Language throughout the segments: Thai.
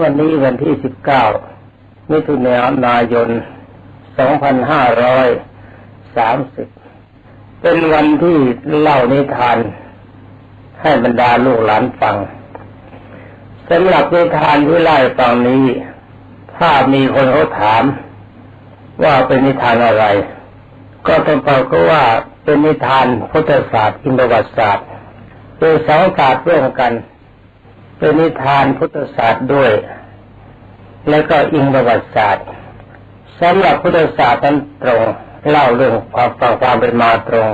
วันนี้วันที่19มิถุนายน2530เป็นวันที่เล่านิทาน ให้บรรดาลูกหลานฟังสำหรับนิทานที่เล่าให้ฟังนี้ ถ้ามีคนเขาถาม ว่าเป็นนิทานอะไร ก็ต้องตอบก็ว่าเป็นนิทานพุทธศาสตร์อินทวัตศาสตร์เป็นสองศาสตร์ร่วมกัน เป็นนิทานพุทธศาสตร์ด้วย แล้วก็อิงประวัติศาสตร์สำหรับพุทธศาสตร์นั้นตรง เล่าเรื่องความฟังความเป็นมาตรง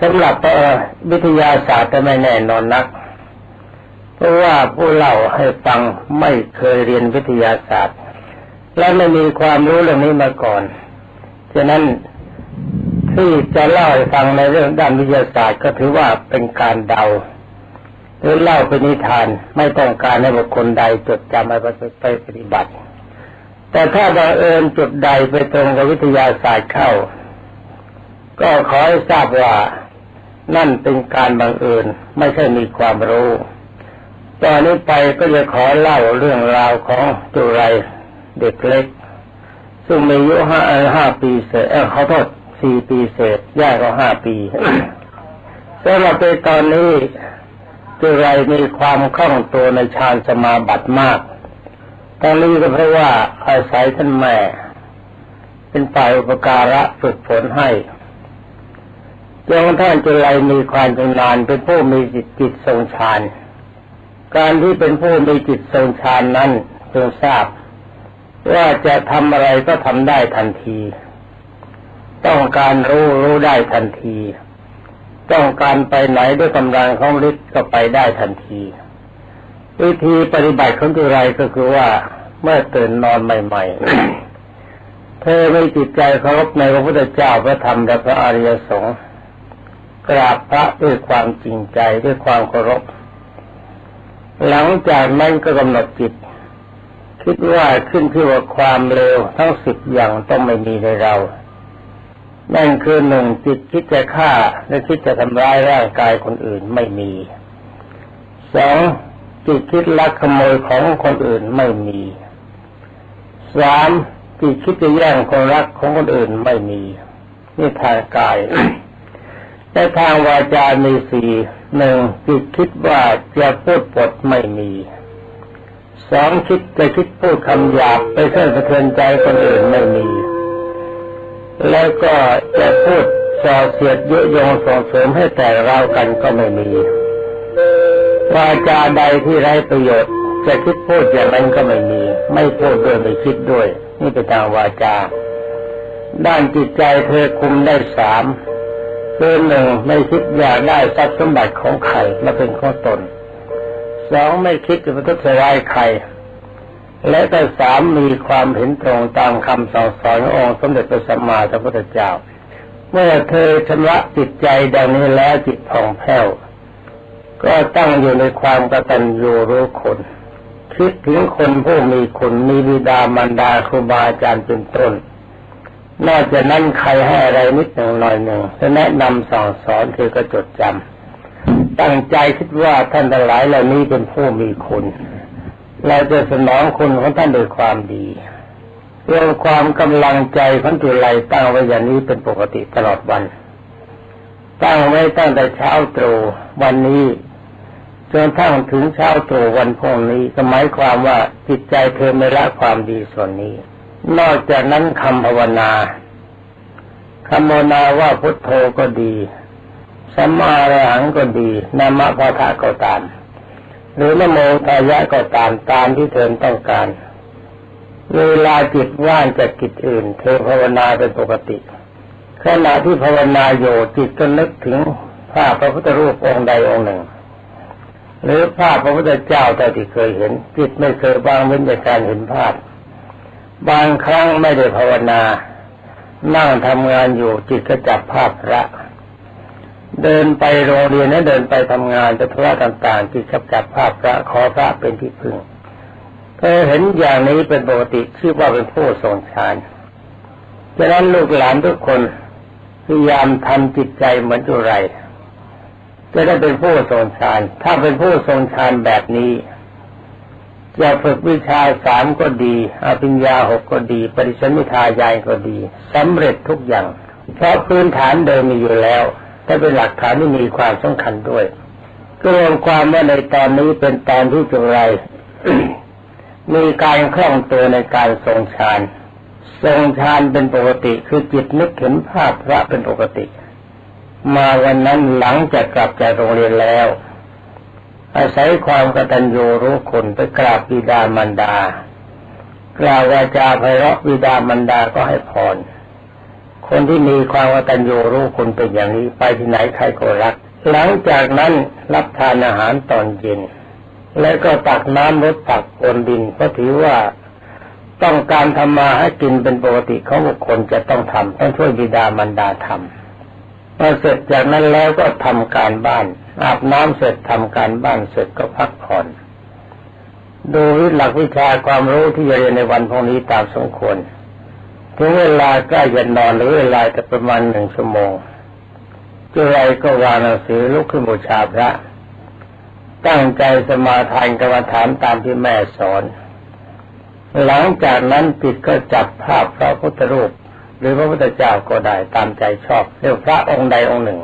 สำหรับวิทยาศาสตร์จะไม่แน่นอนนัก เพราะว่าผู้เล่าให้ฟังไม่เคยเรียนวิทยาศาสตร์ และไม่มีความรู้เรื่องนี้มาก่อนฉะนั้นที่จะเล่าให้ฟังในเรื่องด้านวิทยาศาสตร์ก็ถือว่าเป็นการเดา หรือเล่าเป็นนิทานไม่ต้องการให้บุคคลใดจดจำไปไปปฏิบัติ แต่ถ้าบังเอิญจุดใดไปตรงกับวิทยาศาสตร์เข้า ก็ขอให้ทราบว่านั่นเป็นการบังเอิญไม่ใช่มีความรู้ตอนนี้ไปก็จะขอเล่าเรื่องราวของจุไรเด็กเล็ก ซึ่งมีอายุห้าห้าปีเศษเออเขาโทษสี่ปีเศษย่าก็ห้าปีสำหรับในตอนนี้ จุไรมีความคล่องตัวในฌานสมาบัติมากตอนนี้ก็เพราะว่าอาศัยท่านแม่ เป็นฝ่ายอุปการะฝึกฝนให้จนท่านจุไรมีความชำนาญเป็นผู้มีจิตจิตทรงฌาน การที่เป็นผู้มีจิตทรงฌานนั้นเพิ่งทราบ ว่าจะทำอะไรก็ทำได้ทันที ต้องการรู้รู้ได้ทันที ต้องการไปไหนด้วยกำลังของฤทธิ์ก็ไปได้ทันที วิธีปฏิบัติของจุไรก็คือว่าเมื่อตื่นนอนใหม่ ๆ เธอไม่จิตใจเคารพในพระพุทธเจ้าพระธรรมและพระอริยสงฆ์กราบพระด้วยความจริงใจด้วยความเคารพ หลังจากนั้นก็กำหนดจิต คิดว่าขึ้นที่ว่าความเร็วทั้งสิบอย่างต้องไม่มีในเรา นั่นคือหนึ่งจิตคิดจะฆ่าและคิดจะทำร้ายร่างกายคนอื่นไม่มีสองจิตคิดลักขโมยของคนอื่นไม่มีสามจิตคิดจะแย่งคนรักของคนอื่นไม่มีนี่ทางกายในทางวาจามีสี่หนึ่งจิตคิดว่าจะพูดปดไม่มีสองคิดจะคิดพูดคำหยาบไปเสื่อสะเทือนใจคนอื่นไม่มี แล้วก็จะพูดส่อเสียดเยุยงส่งเสริมให้แต่เรากันก็ไม่มีวาจาใดที่ไร้ประโยชน์จะคิดพูดอย่างนั้นก็ไม่มี ไม่พูดด้วยไม่คิดด้วย นี่เป็นทางวาจา ด้านจิตใจเธอคุมได้สามคือหนึ่งไม่คิดอยากได้ทรัพย์สมบัติของใครมาเป็นของตนสองไม่คิดจะประทุษร้ายใคร และก็สามมีความเห็นตรงตามคำสั่งสอนขององค์สมเด็จพระสัมมาสัมพุทธเจ้า เมื่อเธอชำระจิตใจดังนี้แล้วจิตผ่องแผ้ว ก็ตั้งอยู่ในความกตัญญูรู้คนคิดถึงคนผู้มีคุณมีบิดามารดาครูบาอาจารย์เป็นต้น นอกจากนั้นใครให้อะไรนิดหนึ่งหน่อยหนึ่งจะแนะนำสั่งสอนคือก็จดจำตั้งใจคิดว่าท่านทั้งหลายเหล่านี้เป็นผู้มีคุณ เราจะสนองคุณของท่านโดยความดีเรื่องความกำลังใจของจุไลตั้งไว้อย่างนี้เป็นปกติตลอดวัน ตั้งไว้ตั้งแต่เช้าตรู่วันนี้จนทั้งถึงเช้าตรู่วันพรุ่งนี้ก็หมายความว่าจิตใจเธอไม่ละความดีส่วนนี้ นอกจากนั้นคำภาวนาคำภาวนาว่าพุทโธก็ดีสัมมาระหังก็ดีนามะพะทะก็ตาม หรือนโมทายะก็ตามตามที่เธอต้องการ เวลาจิตว่างจากกิจอื่น เธอภาวนาเป็นปกติขณะที่ภาวนาโย่จิตก็นึกถึงภาพพระพุทธรูปองค์ใดองค์หนึ่ง หรือภาพพระพุทธเจ้าแต่ที่เคยเห็น จิตไม่เคยบางเว้นจากการเห็นภาพ บางครั้งไม่ได้ภาวนา นั่งทำงานอยู่จิตก็จับภาพพระ เดินไปโรงเรียนนั้นเดินไปทำงานจะธุระต่างๆจิตก็จับภาพพระขอพระเป็นที่พึ่งเธอเห็นอย่างนี้เป็นปกติชื่อว่าเป็นผู้ทรงฌานฉะนั้นลูกหลานทุกคนพยายามทำจิตใจเหมือนจุไรจะได้เป็นผู้ทรงฌาน ถ้าเป็นผู้ทรงฌานแบบนี้จะฝึกวิชาสามก็ดีอภิญญาหกก็ดี ปริชมิทายายก็ดีสำเร็จทุกอย่าง เพราะพื้นฐานเดิมมีอยู่แล้ว แต่เป็นหลักฐานที่มีความสำคัญด้วย ก็รวมความว่าในตอนนี้เป็นตอนที่จุไรมีการคล่องตัวในการทรงฌานทรงฌานเป็นปกติคือจิตนึกเห็นภาพพระเป็นปกติ มาวันนั้นหลังจากกลับจากโรงเรียนแล้ว อาศัยความกตัญญูรู้คนไปกราบบิดามารดากล่าววาจาไพเราะบิดามารดาก็ให้พร คนที่มีความกตัญญูรู้คนเป็นอย่างนี้ ไปที่ไหนใครก็รัก หลังจากนั้นรับทานอาหารตอนเย็น แล้วก็ตักน้ำรดตักโอนดินเพราะถือว่าต้องการทำมาให้กินเป็นปกติของบุคคลจะต้องทำต้องช่วยบิดามารดาทำพอเสร็จจากนั้นแล้วก็ทำการบ้าน อาบน้ำเสร็จทำการบ้านเสร็จก็พักผ่อนดูวิหลักวิชาความรู้ที่จะเรียนในวันพรุ่งนี้ตามสมควร ถึงเวลาใกล้จะนอนหรือเวลาจะประมาณหนึ่งชั่วโมงจุไรก็วางหนังสือลุกขึ้นบูชาพระ ตั้งใจสมาทานกรรมฐานตามที่แม่สอน หลังจากนั้นจิตก็จับภาพพระพุทธรูป หรือพระพุทธเจ้าก็ได้ตามใจชอบเรียกพระองค์ใดองค์หนึ่ง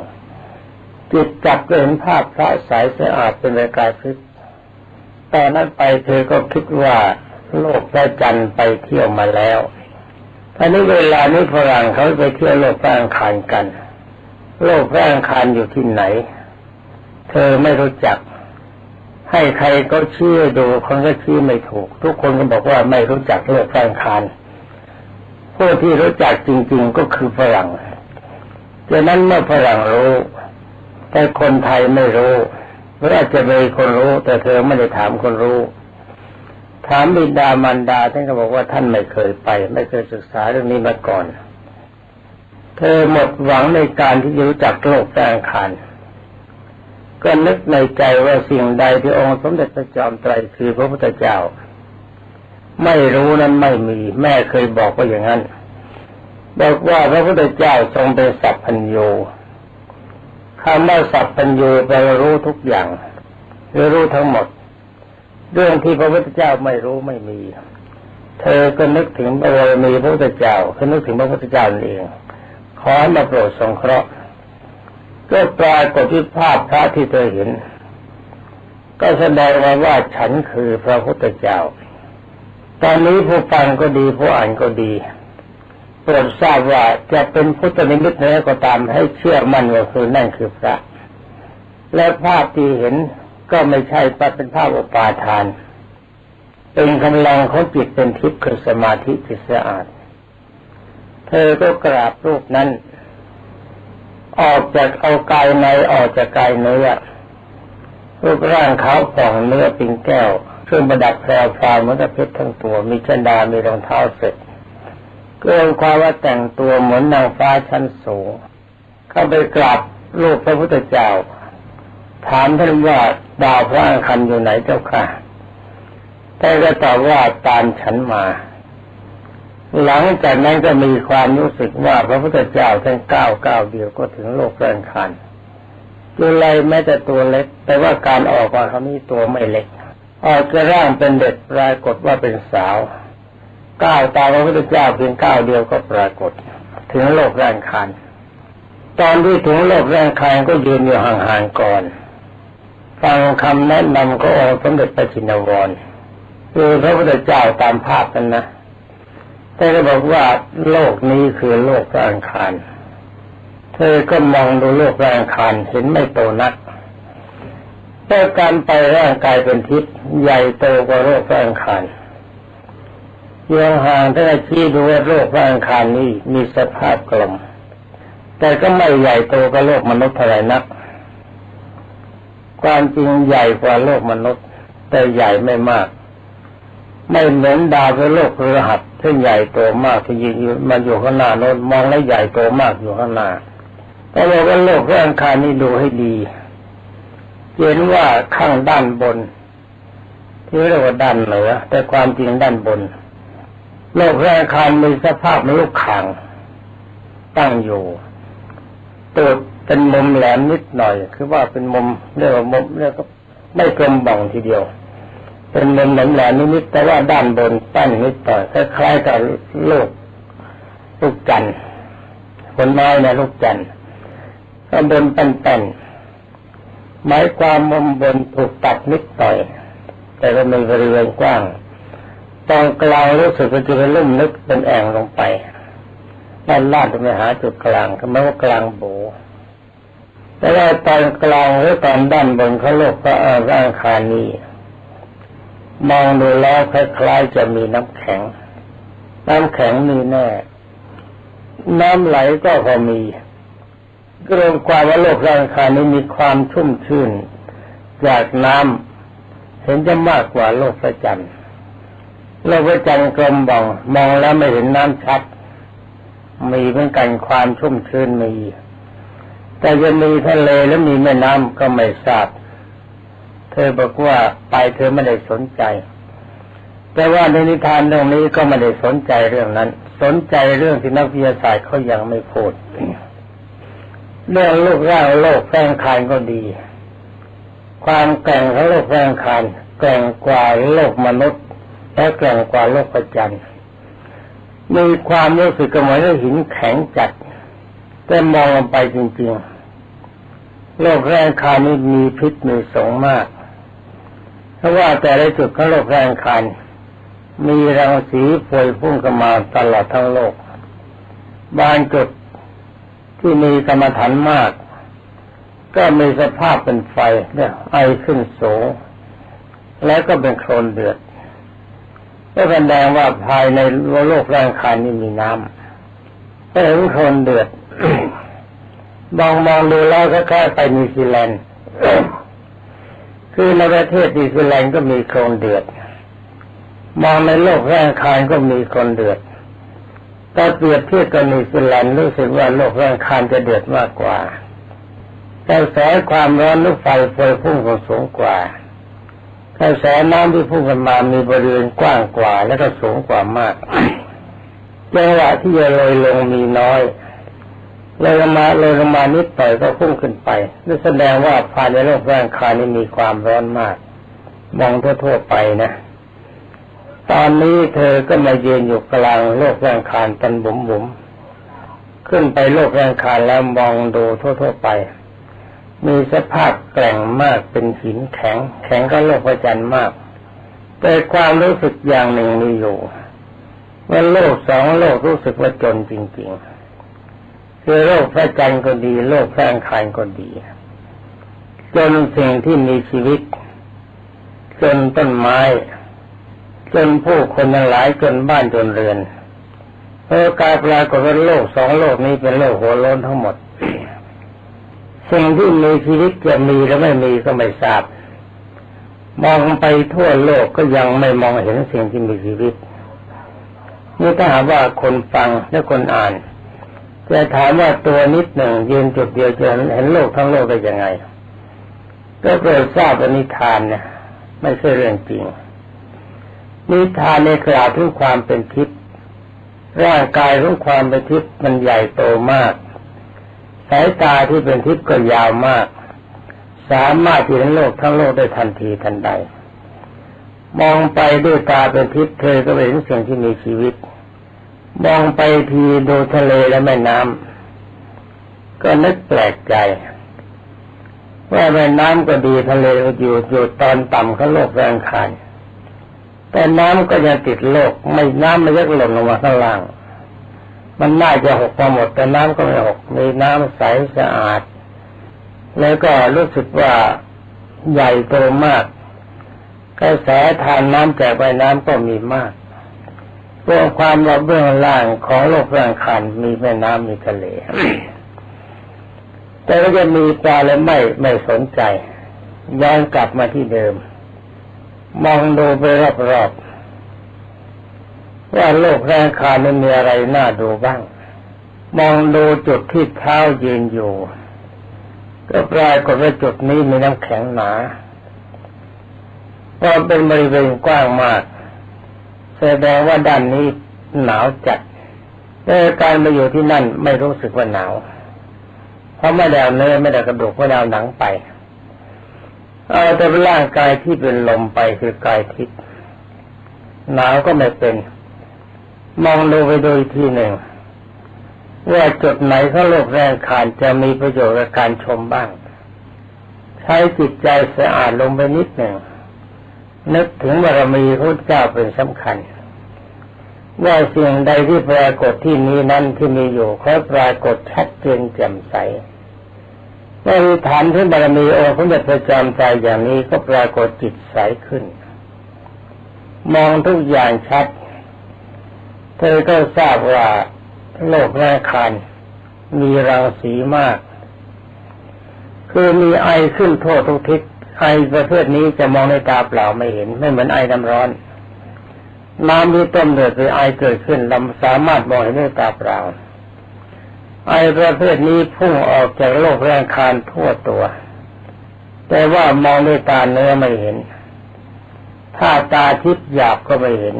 จิตจับก็เห็นภาพพระใสสะอาดเป็นระกายพิษตอนนั้นไปเธอก็คิดว่าโลกพระจันทร์ไปเที่ยวมาแล้ว ท่านี้เวลานี้ฝรั่งเขาไปเที่ยวโลกพระอังคารกัน โลกพระอังคารอยู่ที่ไหน เธอไม่รู้จัก ให้ใครก็เชี้ดูคนก็ชี้ไม่ถูก ทุกคนก็บอกว่าไม่รู้จักโลกแฟงคารผู้ที่รู้จักจริง ๆ ก็คือฝรั่งดังนั้นเมื่อฝรั่งรู้ แต่คนไทยไม่รู้หรืออาจจะมีคนรู้ แต่เธอไม่ได้ถามคนรู้ ถามบิดามารดาท่านก็บอกว่าท่านไม่เคยไป ไม่เคยศึกษาเรื่องนี้มาก่อน เธอหมดหวังในการที่จะรู้จักโลกแฟงคารก็นึกในใจว่าสิ่งใดที่องค์สมเด็จพระจอมไตรคือพระพุทธเจ้า ไม่รู้นั้นไม่มีแม่เคยบอกว่าอย่างนั้นบอกว่าพระพุทธเจ้าทรงเป็นสัพพัญญูคำว่าสัพพัญญูแปลว่ารู้ทุกอย่างหรือรู้ทั้งหมด เรื่องที่พระพุทธเจ้าไม่รู้ไม่มี เธอก็นึกถึงบารมีพระพุทธเจ้าคือนึกถึงพระพุทธเจ้าเอง ขอมาโปรดสงเคราะห์ก็ปรากฏที่ภาพพระที่เธอเห็น ก็แสดงมาว่าฉันคือพระพุทธเจ้า ตอนนี้ผู้ฟังก็ดีผู้อ่านก็ดีโปรดทราบว่าจะเป็นพุทธนิมิตไหนก็ตามให้เชื่อมั่นว่าคือนั่นคือพระ และภาพที่เห็น ก็ไม่ใช่เป็นภาพอุปาทาน เป็นกำลังของจิตเป็นทิพย์คือสมาธิจิตสะอาด เธอก็กราบรูปนั้น ออกจากเอากายในออกจากกายเนื้อรูปร่างเขาผ่องเนื้อปิงแก้วเครื่องประดับแพรวพราวเหมือนกับเพชรทั้งตัว มีชันดามีรองเท้าเสร็จเกินความว่าแต่งตัวเหมือนนางฟ้าชั้นสูง เข้าไปกราบรูปพระพุทธเจ้า ถามท่านว่าดาวพระอังคันอยู่ไหนเจ้าค่ะท่านก็ตอบว่าตามฉันมา หลังจากนั้นก็มีความรู้สึกว่าพระพุทธเจ้าท่านก้าวก้าวเดียวก็ถึงโลกแรงคันตัวไรแม้แต่ตัวเล็ก แต่ว่าการออกมาเขานี้ตัวไม่เล็ก ออกจะร่างเป็นเด็กปรากฏว่าเป็นสาวก้าวตามพระพุทธเจ้าเพียงก้าวเดียวก็ปรากฏ ถึงโลกแรงคันตอนที่ถึงโลกแรงคันก็ยืนอยู่ห่างๆก่อน ฟังคำแนะนำก็องค์สมเด็จพระจินวรคือพระพุทธเจ้าตามภาพนั้นนะแต่ก็บอกว่าโลกนี้คือโลกร่างคาร เธอก็มองดูโลกร่างคารเห็นไม่โตนักแต่การไปร่างกายเป็นทิพย์ใหญ่โตกว่าโลกร่างคารยังห่างถ้าชี้ดูว่าโลกร่างคารนี้มีสภาพกลม แต่ก็ไม่ใหญ่โตกว่าโลกมนุษย์เท่าไรนัก ความจริงใหญ่กว่าโลกมนุษย์ แต่ใหญ่ไม่มาก ไม่เหมือนดาวพระโลกระหัสที่ใหญ่โตมากที่ยืนอยู่มันอยู่ข้างหน้าโน้นมองแล้วใหญ่โตมากอยู่ข้างหน้าแต่ว่าโลกร่างคานี้ดูให้ดีเห็นว่าข้างด้านบน ที่เรียกว่าด้านเหนือแต่ความจริงด้านบน โลกร่างคารมีสภาพมลูกข่างตั้งอยู่ตัว เป็นมุมแหลมนิดหน่อย คือว่าเป็นมุมเรียกว่ามุมเรียกว่าไม่กลมบ่องทีเดียว เป็นเหมือนเหมือนแหลมนิดแต่ว่าด้านบนแป้นนิดต่อยคล้ายๆกับลูกลูกจันทร์ผลไม้นะลูกจันทร์ข้างบนแป้นๆหมายความมุมบนถูกตัดนิดต่อย แต่ก็มีบริเวณกว้างตรงกลางรู้สึกว่าจะเป็นลุ่มนึกเป็นแอ่งลงไปด้านล่างจะไปหาจุดกลางคำว่ากลางโบ แต่ว่าตอนกลางหรือตอนด้านบนเขาโลกก็ร่างคานี้มองดูแล้วคล้ายๆจะมีน้ำแข็ง น้ำแข็งมีแน่ น้ำไหลก็พอมีกรวมความว่าโลกร่างคานี้มีความชุ่มชื่น จากน้ำเห็นจะมากกว่าโลกพระจันทร์โลกพระจันทร์กลมบองมองแล้วไม่เห็นน้ำชัด มีเหมือนกันความชุ่มชื้นมี แต่จะมีทะเลและมีแม่น้ำก็ไม่ทราบ เธอบอกว่าไปเธอไม่ได้สนใจ แต่ว่าในนิทานเรื่องนี้ก็ไม่ได้สนใจเรื่องนั้น สนใจเรื่องที่นักวิทยาศาสตร์เขายังไม่พูดเรื่องโลกร่างโลกแฝงคานก็ดี ความแก่งของโลกแฝงคานแก่งกว่าโลกมนุษย์ และแก่งกว่าโลกประจันทร์มีความรู้สึกเหมือนหินแข็งจัด แต่มองลงไปจริงๆโลกแรงคานี้มีพิษมีสงมาก เพราะว่าแต่ละจุดของโลกแรงคานมีรังสีพวยพุ่งกันมาตลอดทั้งโลก บางจุดที่มีกรรมฐานมาก ก็มีสภาพเป็นไฟเนี่ยไอขึ้นสูง แล้วก็เป็นโคลนเดือดก็แสดงว่าภายในโลกแรงคานนี้มีน้ำก็เห็นโคลนเดือด มองมองดูแล้วก็แค่ไปนิวซีแลนด์คือในประเทศนิวซีแลนด์ก็มีโคนเดือด มองในโลกแรงคานก็มีคนเดือดแต่เปรียบเทียบกับนิวซีแลนด์รู้สึกว่าโลกแรงคานจะเดือดมากกว่าแต่แสความร้อนลูกไฟไฟพุ่งก็สูงกว่ากระแสน้ำที่พุ่งกันมามีบริเวณกว้างกว่าและก็สูงกว่ามากจังหวะที่จะลอยลงมีน้อย เลยลงมาเลยลงมานิดหน่อยก็พุ่งขึ้นไปนั่นแสดงว่าภายในโลกร่างกายนี้มีความร้อนมาก มองทั่วๆไปนะ ตอนนี้เธอก็มาเยืนอยู่กลางโลกร่างกายตันบุ๋มบุ๋มขึ้นไปโลกร่างกายแล้วมองดูทั่วๆไป มีสภาพแกร่งมากเป็นหินแข็ง แข็งก็โลกประจันมาก แต่ความรู้สึกอย่างหนึ่งมีอยู่ว่าโลกสองโลกรู้สึกว่าจนจริง ๆ คือโลกพระจันทร์ก็ดีโลกพระอังคารก็ดีจนสิ่งที่มีชีวิต จนต้นไม้ จนผู้คนทั้งหลายจนบ้านจนเรือนเพราะการปรากฏว่าโลกสองโลกนี้เป็นโลกหัวโล้นทั้งหมด สิ่งที่มีชีวิตจะมีหรือไม่มีก็ไม่ทราบ มองไปทั่วโลกก็ยังไม่มองเห็นสิ่งที่มีชีวิต นี่ถ้าหากว่าคนฟังและคนอ่าน จะถามว่าตัวนิดหนึ่งยืนจุดเดียวจะเห็นโลกทั้งโลกได้ยังไง ก็เกิดทราบว่านิทานเนี่ยไม่ใช่เรื่องจริง นิทานในกล่าวถึงความเป็นทิพย์ร่างกายของความเป็นทิพย์มันใหญ่โตมาก สายตาที่เป็นทิพย์ก็ยาวมาก สามารถที่เห็นโลกทั้งโลกได้ทันทีทันใด มองไปด้วยตาเป็นทิพย์เธอก็เห็นสิ่งที่มีชีวิต มองไปทีดูทะเลและแม่น้ำก็นึกแปลกใจ ว่าแม่น้ำก็ดีทะเลก็อยู่อยู่ตอนต่ำเขาโลกแรงขานแต่น้ำก็ยังติดโลก ไม่น้ำไม่ยักหล่นลงมาข้างล่าง มันน่าจะหกมาหมด แต่น้ำก็ไม่หก มีน้ำใสสะอาด แล้วก็รู้สึกว่าใหญ่โตมากกระแสทานน้ำจากใบน้ำก็มีมาก เรื่องความว่าเบื้องล่างของโลกร่างคันมีแม่น้ำมีทะเล แต่ก็จะมีปลาและไม่ไม่สนใจย้อนกลับมาที่เดิม มองดูไปรอบๆว่าโลกแรงคานมันมีอะไรน่าดูบ้าง มองดูจุดที่เท้ายืนอยู่ ก็ปรากฏว่าจุดนี้มีน้ำแข็งหนาก็เป็นบริเวณกว้างมาก แสดงว่าด้านนี้หนาวจัดแต่การมาอยู่ที่นั่นไม่รู้สึกว่าหนาว เพราะไม่ได้เนื้อไม่ได้กระดูกไม่ได้หนังไป เอาแต่ร่างกายที่เป็นลมไปคือกายทิพย์หนาวก็ไม่เป็น มองดูไปโดยทีหนึ่งว่าจุดไหนเขาโลกแรงขานจะมีประโยชน์กับการชมบ้าง ใช้จิตใจสะอาดลงไปนิดหนึ่ง นึกถึงบารมีพระเจ้าเป็นสำคัญว่าสิ่งใดที่ปรากฏที่นี้นั้นที่มีอยู่เขาปรากฏชัดเจนแจ่มใสเมื่อฐานที่บารมีองค์พระเดชพระจอมใจอย่างนี้ก็ปรากฏจิตใสขึ้น มองทุกอย่างชัด เธอก็ทราบว่าโลกแรกคันมีรังสีมาก คือมีไอขึ้นทั่วทุกทิศ ไอประเภทนี้จะมองในตาเปล่าไม่เห็น ไม่เหมือนไอน้ำร้อน น้ำที่ต้มเดือดหรือไอเกิดขึ้นเราสามารถมองเห็นด้วยตาเปล่า ไอประเภทนี้พุ่งออกจากโลกแรงคานทั่วตัว แต่ว่ามองด้วยตาเนื้อไม่เห็น ถ้าตาทิพย์หยาบก็ไม่เห็น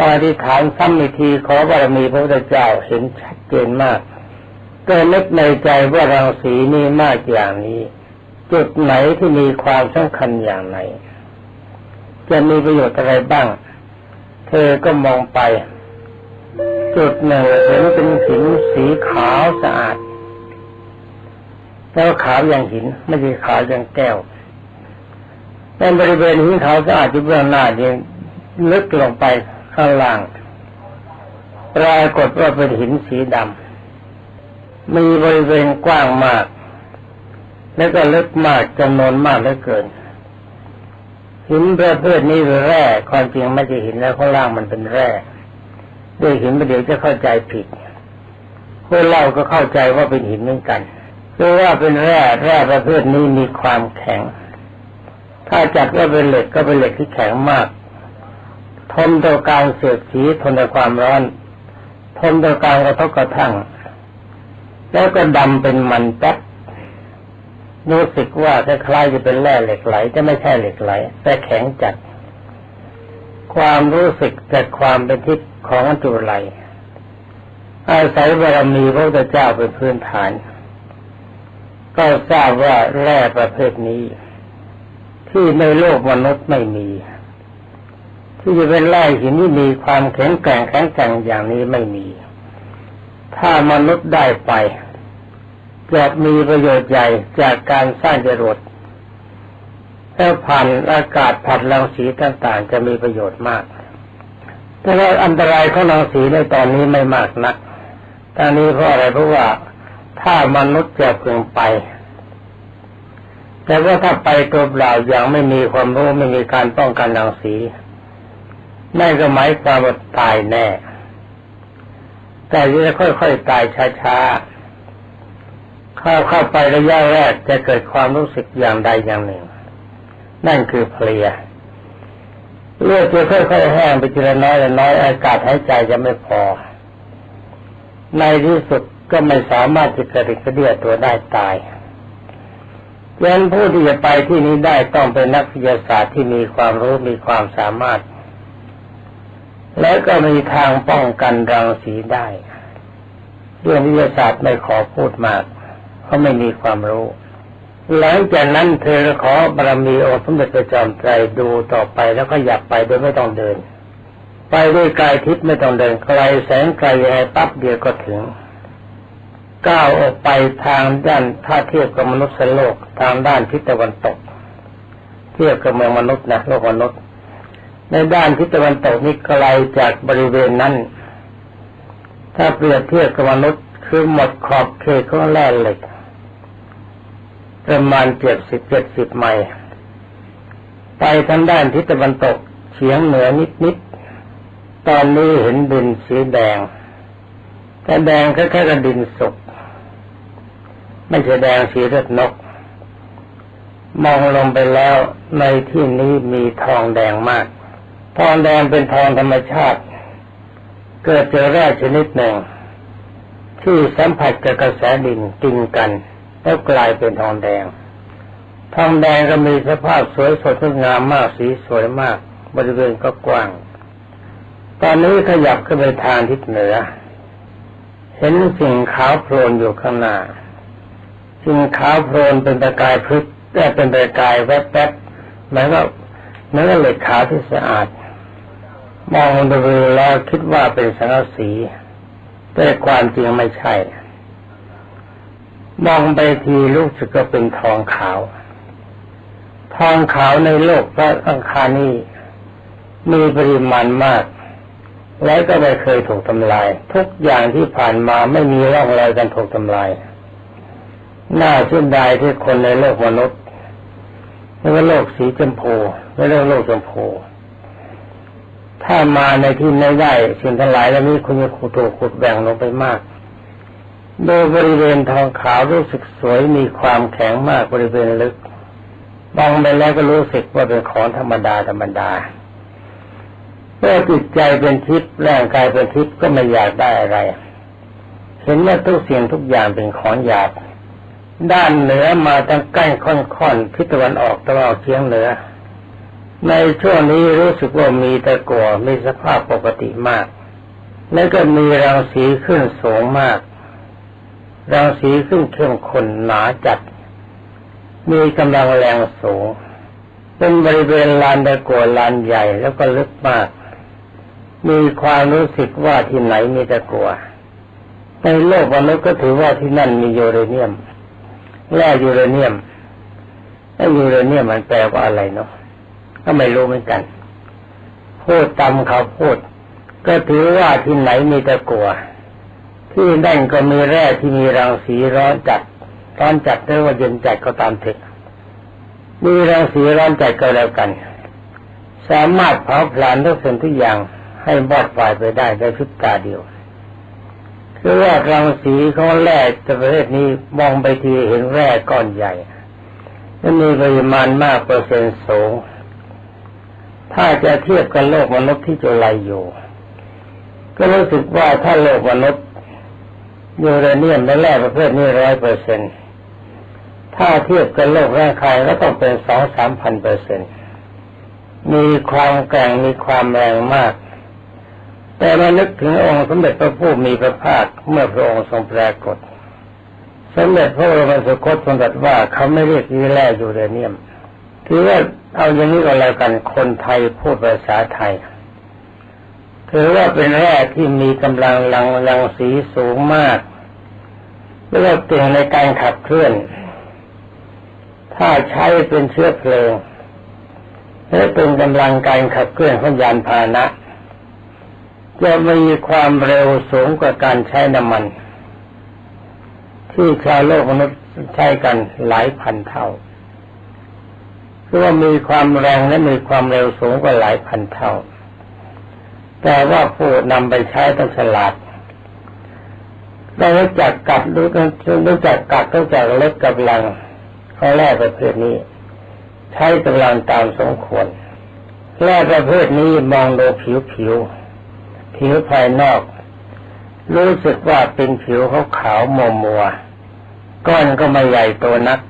ตอนที่ฐานซ้ำอีกทีขอบารมีพระพุทธเจ้าเห็นชัดเจนมากก็นึกในใจว่ารังสีนี้มากอย่างนี้ จุดไหนที่มีความสำคัญอย่างไรจะมีประโยชน์อะไรบ้าง เธอก็มองไป จุดหนึ่งเห็นเป็นหินสีขาวสะอาด แล้วขาวอย่างหิน ไม่ใช่ขาวอย่างแก้วในบริเวณหินขาวสะอาดที่เบื้องหน้าเนี่ยลึกลงไปข้างล่างปรากฏว่าเป็นหินสีดำมีบริเวณกว้างมาก และก็ลึกมากจำนวนมากเหลือเกินหินประเภทนี้แร่ความจริงไม่ใช่หินแล้วข้างล่างมันเป็นแร่ด้วยหินประเดี๋ยวจะเข้าใจผิดคนเล่าก็เข้าใจว่าเป็นหินเหมือนกันเพราะว่าเป็นแร่แร่ประเภทนี้มีความแข็ง ถ้าจัดว่าเป็นเหล็กก็เป็นเหล็กที่แข็งมาก ทนต่อการเสียดสีทนต่อความร้อน ทนต่อการกระทบกระทั่ง แล้วก็ดำเป็นมันแป๊บ รู้สึกว่าคล้ายๆจะเป็นแร่เหล็กไหลแต่ไม่ใช่เหล็กไหล แต่แข็งจัด ความรู้สึกจากความเป็นทิพย์ของจุไลอาศัยบารมีพระพุทธเจ้าเป็นพื้นฐาน ก็ทราบว่าแร่ประเภทนี้ ที่ในโลกมนุษย์ไม่มี ที่จะเป็นแร่หินที่มีความแข็งแกร่งแข็งแกร่งอย่างนี้ไม่มี ถ้ามนุษย์ได้ไป จะมีประโยชน์ใหญ่จากการสร้างจรวดถ้าผ่านอากาศผัดรังสีต่างๆ จะมีประโยชน์มาก แต่ว่าอันตรายของรังสีในตอนนี้ไม่มากนัก ตอนนี้เพราะอะไรเพราะว่าถ้ามนุษย์จะพึงไป แต่ว่าถ้าไปตัวเปล่าอย่างไม่มีความรู้ไม่มีการป้องกันรังสีนั่นก็หมายความว่าตายแน่ แต่จะค่อยๆตายช้าๆ เข้าเข้าไประยะแรกจะเกิดความรู้สึกอย่างใดอย่างหนึ่ง นั่นคือเพลียเลือดจะค่อยๆแห้งไปทีละน้อยละน้อยอากาศหายใจจะไม่พอ ในที่สุดก็ไม่สามารถจะกระดิกกระเดียตัวได้ตายดังนั้นผู้ที่จะไปที่นี้ได้ต้องเป็นนักวิทยาศาสตร์ที่มีความรู้มีความสามารถ แล้วก็มีทางป้องกันรังสีได้ เรื่องวิทยาศาสตร์ไม่ขอพูดมาก เพราไม่มีความรู้ หลังจากนั้นเธอขอบารมีองค์สมเด็จพระจอมไตรดูต่อไปแล้วก็อยากไปโดยไม่ต้องเดิน ไปด้วยกายทิพย์ไม่ต้องเดินไกลแสงไกลยังไงปั๊บเดียวก็ถึงก้าวออกไปทางด้านถ้าเทียบกับมนุษย์โลกทางด้านทิศตะวันตก เทียบกับเมืองมนุษย์นะโลกมนุษย์ ในด้านทิศตะวันตกนี้ไกลจากบริเวณนั้น ถ้าเปรียบเทียบกับมนุษย์คือหมดขอบเขตของแร่เหล็ก ประมาณเจ็ดสิบเจ็ดสิบไมล์ไปทางด้านทิศตะวันตกเฉียงเหนือนิดนิดตอนนี้เห็นดินสีแดงแต่แดงแค่แค่กระดินสุกไม่ใช่แดงสีเลือดนก มองลงไปแล้วในที่นี้มีทองแดงมาก ทองแดงเป็นทองธรรมชาติ เกิดจากแร่ชนิดหนึ่ง ที่สัมผัสกับกระแสดินกินกัน แล้วกลายเป็นทองแดง ทองแดงก็มีสภาพสวยสดงดงามมากสีสวยมาก บริเวณก็กว้าง ตอนนี้ขยับขึ้นไปทางทิศเหนือ เห็นสิ่งขาวโพลนอยู่ข้างหน้า สิ่งขาวโพลนเป็นประกายพฤกษ์แต่เป็นประกายแวบๆหมายว่าเนื้อเหล็กขาวที่สะอาด มองดูแล้วคิดว่าเป็นสังกะสี แต่ความจริงไม่ใช่ มองไปทีลูกสึกก็เป็นทองขาว ทองขาวในโลกพระอังคารนี้มีปริมาณมาก และก็ไม่เคยถูกทำลาย ทุกอย่างที่ผ่านมาไม่มีร่องรอยการถูกทำลายน่าเสียดายที่คนในโลกมนุษย์ไม่ว่าโลกสีชมพูไม่เรื่องโลกชมพูถ้ามาในที่นี้ได้สิ่งทั้งหลายแล้วนี้คุณจะขุดถูกขุดแบ่งลงไปมาก โดยบริเวณทองขาวรู้สึกสวยมีความแข็งมากบริเวณลึกมองไปแล้วก็รู้สึกว่าเป็นของธรรมดาธรรมดาเมื่อจิตใจเป็นทิพย์ร่างกายเป็นทิพย์ก็ไม่อยากได้อะไร เห็นว่าทุกสิ่งทุกอย่างเป็นของหยาบด้านเหนือมาตั้งใกล้ค่อนๆทิศตะวันออกตะวันออกเฉียงเหนือ ในช่วงนี้รู้สึกว่ามีตะกัวมีสภาพปกติมาก และก็มีรังสีขึ้นสูงมาก รังสีขึ้นเข้มข้นหนาจัด มีกำลังแรงสูง เป็นบริเวณลานตะกัวลานใหญ่แล้วก็ลึกมาก มีความรู้สึกว่าที่ไหนมีตะกัว ในโลกมนุษย์ก็ถือว่าที่นั่นมียูเรเนียม แร่ยูเรเนียมไอ้ยูเรเนียมมันแปลว่าอะไรเนาะก็ไม่รู้เหมือนกันพูดตามเขาพูด ก็ถือว่าที่ไหนมีตะกัว ที่นั่นก็มีแร่ที่มีรังสีร้อนจัดร้อนจัดหรือว่าเย็นจัดก็ตามเถอะมีรังสีร้อนจัดก็แล้วกัน สามารถเผาผลาญทุกสิ่งทุกอย่างให้บอดไฟไปได้ในพริบตาเดียวคือว่ารังสีของแร่ประเภทนี้มองไปทีเห็นแร่ก้อนใหญ่และมีปริมาณมากเปอร์เซ็นต์สูง ถ้าจะเทียบกับโลกมนุษย์ที่จุลัยอยู่ ก็รู้สึกว่าถ้าโลกมนุษย์ ยูเรเนียมในแร่ประเภทนี้ร้อยเปอร์เซ็นถ้าเทียบกับโลกร่างกายก็ต้องเป็นสองสามพันเปอร์เซ็นมีความแกร่งมีความแรงมาก แต่มานึกถึงองค์สมเด็จพระผู้มีพระภาคเมื่อพระองค์ทรงปรากฏ สมเด็จพระบรมสุคตทรงตรัสว่าเขาไม่เรียกยีแร่ยูเรเนียมถือว่าเอาอย่างนี้ก็แล้วกันคนไทยพูดภาษาไทย ถือว่าเป็นแร่ที่มีกำลังลังลังสีสูงมากแล้วก็เก่งในการขับเคลื่อน ถ้าใช้เป็นเชื้อเพลิงและเป็นกำลังการขับเคลื่อนของยานพาหนะ จะมีความเร็วสูงกว่าการใช้น้ำมัน ที่ชาวโลกมนุษย์ใช้กันหลายพันเท่าคือว่ามีความแรงและมีความเร็วสูงกว่าหลายพันเท่า แต่ว่าผู้นำไปใช้ต้องฉลาดต้องรู้จักกัดรู้รู้จักกัดรู้จักลดกำลังข้อแรกประเภทนี้ ใช้กำลังตามสมควรแร่ประเภทนี้มองดูผิวผิว ผิวภายนอก รู้สึกว่าเป็นผิวเขาขาวมัวมัวก้อนก็ไม่ใหญ่โตนัก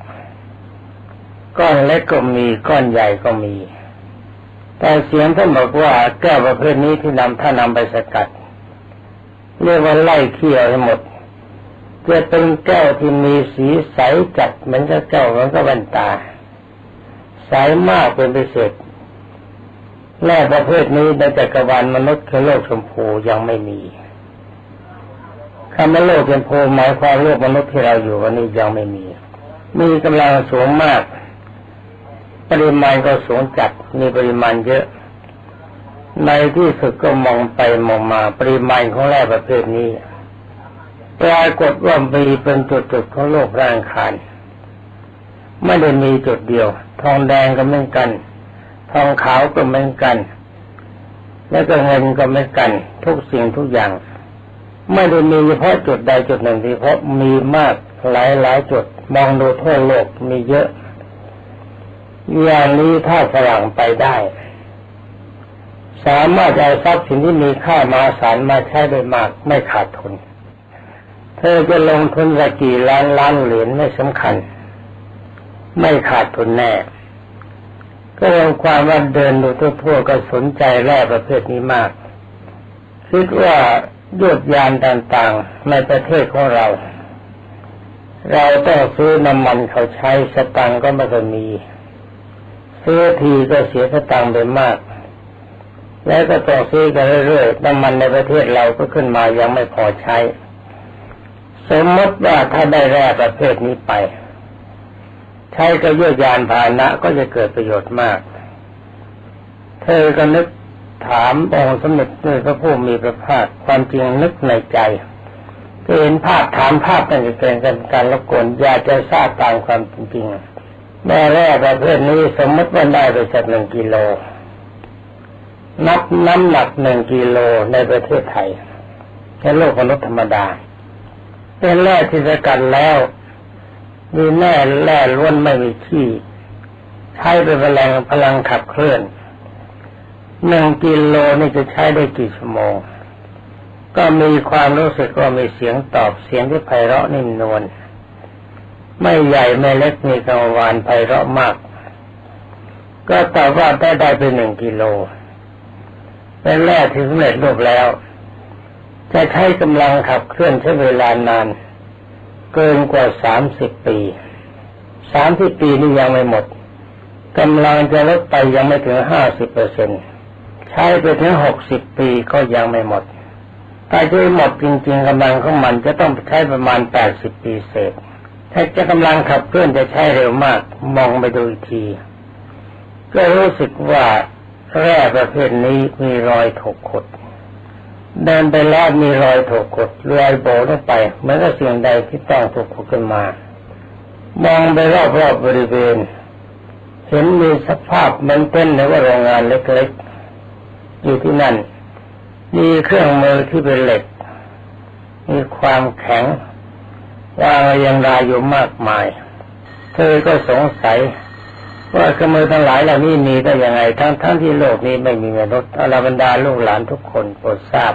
ก้อนเล็กก็มีก้อนใหญ่ก็มี แต่เสียงท่านบอกว่าแก้วประเภทนี้ที่นำถ้านำไปสกัด เรียกว่าไล่เขี้ยวให้หมดจะเป็นแก้วที่มีสีใสจัดเหมือนกับแก้วเหมือนกับแว่นตา ใสมากเป็นพิเศษแร่ประเภทนี้ในจักรวาลมนุษย์คือโลกชมพูยังไม่มีคำว่าโลกชมพูหมายความโลกมนุษย์ที่เราอยู่วันนี้ยังไม่มี มีกำลังสูงมาก ปริมาณก็สูงจัดมีปริมาณเยอะ ในที่สุดก็มองไปมองมาปริมาณของแร่ประเภทนี้ปรากฏว่ามีเป็นจุดๆของโลกร่างคารไม่ได้มีจุดเดียว ทองแดงก็เหมือนกัน ทองขาวก็เหมือนกัน แล้วก็เงินก็เหมือนกัน ทุกสิ่งทุกอย่าง ไม่ได้มีเฉพาะจุดใดจุดหนึ่งที่เพราะมีมากหลายหลายจุดมองดูทั่วโลกมีเยอะ อย่างนี้ถ้าฝรั่งไปได้ สามารถเอาทรัพย์สินที่มีค่ามาสารมาใช้ได้มากไม่ขาดทุน เธอจะลงทุนสักกี่ล้านล้านเหรียญไม่สำคัญ ไม่ขาดทุนแน่ ก็รวมความว่าเดินดูทั่วๆก็สนใจแร่ประเภทนี้มาก คิดว่ายุดยานต่างๆในประเทศของเรา เราต้องซื้อน้ำมันเขาใช้สตังค์ก็ไม่เคยมี ซื้อทีก็เสียสตังค์ไปมาก แล้วก็ต้องซื้อกันเรื่อยๆน้ำมันในประเทศเราก็ขึ้นมายังไม่พอใช้ สมมติว่าถ้าได้แร่ประเภทนี้ไป ใช้กับยวดยานพาหนะก็จะเกิดประโยชน์มาก เธอก็นึกถามองค์สมเด็จพระผู้มีพระภาคความจริงนึกในใจเห็นภาพถามภาพนั่นจะเป็นกันการรบกวนอยากจะทราบตามความจริง แม่แร่ประเภทนี้สมมติว่าได้ไปสักหนึ่งกิโล นับน้ำหนักหนึ่งกิโลในประเทศไทยในโลกมนุษย์ธรรมดาเป็นแร่ที่สกัดแล้วมีแน่แร่ล้วนไม่มีขี้ใช้เป็นพลังพลังขับเคลื่อนหนึ่งกิโลนี่จะใช้ได้กี่ชั่วโมง ก็มีความรู้สึกว่ามีเสียงตอบเสียงที่ไพเราะนิ่มนวล ไม่ใหญ่ไม่เล็กมีกังวานไพเราะมาก ก็ตอบว่าได้ได้ไปหนึ่งกิโลเป็นแรกถึงสำเร็จรูปแล้ว จะใช้กำลังขับเคลื่อนใช้เวลานาน เกินกว่าสามสิบปีสามสิบปีนี่ยังไม่หมดกำลังจะลดไปยังไม่ถึงห้าสิบเปอร์เซ็นใช้ไปถึงหกสิบปีก็ยังไม่หมดถ้าจะหมดจริง ๆกำลังของมันจะต้องใช้ประมาณแปดสิบปีเศษ ถ้าจะกำลังขับเคลื่อนจะใช้เร็วมาก มองไปดูอีกที ก็รู้สึกว่าแร่ประเภทนี้มีรอยถกขดเดินไปแล้วมีรอยถกขดรอยโบลงไปเหมือนกับสิ่งใดที่ต้องถกขดขึ้นมา มองไปรอบๆบบริเวณ เห็นมีสภาพเหมือนเป็นในว่าโรงงานเล็กๆ อยู่ที่นั่น มีเครื่องมือที่เป็นเหล็ก มีความแข็ง ว่ายังรายอยู่มากมาย เธอก็สงสัย ว่าขโมือทั้งหลายเหล่านี้มีได้ยังไงทั้งทั้งที่โลกนี้ไม่มีมนุษย์อรบรรดาลูกหลานทุกคนโปรดทราบ